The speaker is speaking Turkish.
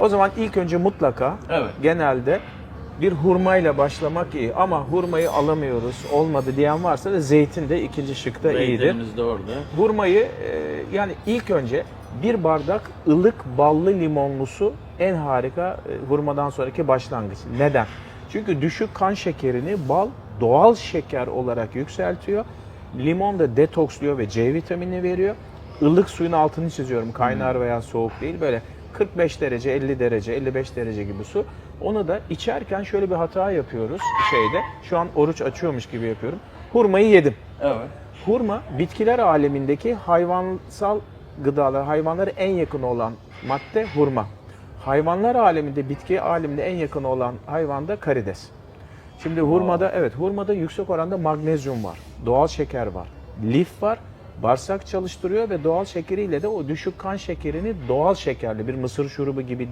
O zaman ilk önce mutlaka Evet. genelde bir hurmayla başlamak iyi ama hurmayı alamıyoruz olmadı diyen varsa da zeytin de ikinci şıkta iyidir. Zeytinimiz de orada. Hurmayı e, yani ilk önce bir bardak ılık ballı limonlu su en harika e, hurmadan sonraki başlangıç. Neden? Çünkü düşük kan şekerini bal doğal şeker olarak yükseltiyor. Limon da detoksluyor ve C vitamini veriyor. Ilık suyun altını çiziyorum. Kaynar veya soğuk değil. Böyle 45 derece, 50 derece, 55 derece gibi su. Onu da içerken şöyle bir hata yapıyoruz şeyde. Şu an oruç açıyormuş gibi yapıyorum. Hurmayı yedim. Evet. Hurma bitkiler alemindeki hayvansal gıdalar, hayvanlara en yakın olan madde hurma. Hayvanlar aleminde, bitki aleminde en yakın olan hayvan da karides. Şimdi hurmada evet hurmada yüksek oranda magnezyum var, doğal şeker var, lif var, bağırsak çalıştırıyor ve doğal şekeriyle de o düşük kan şekerini doğal şekerli bir mısır şurubu gibi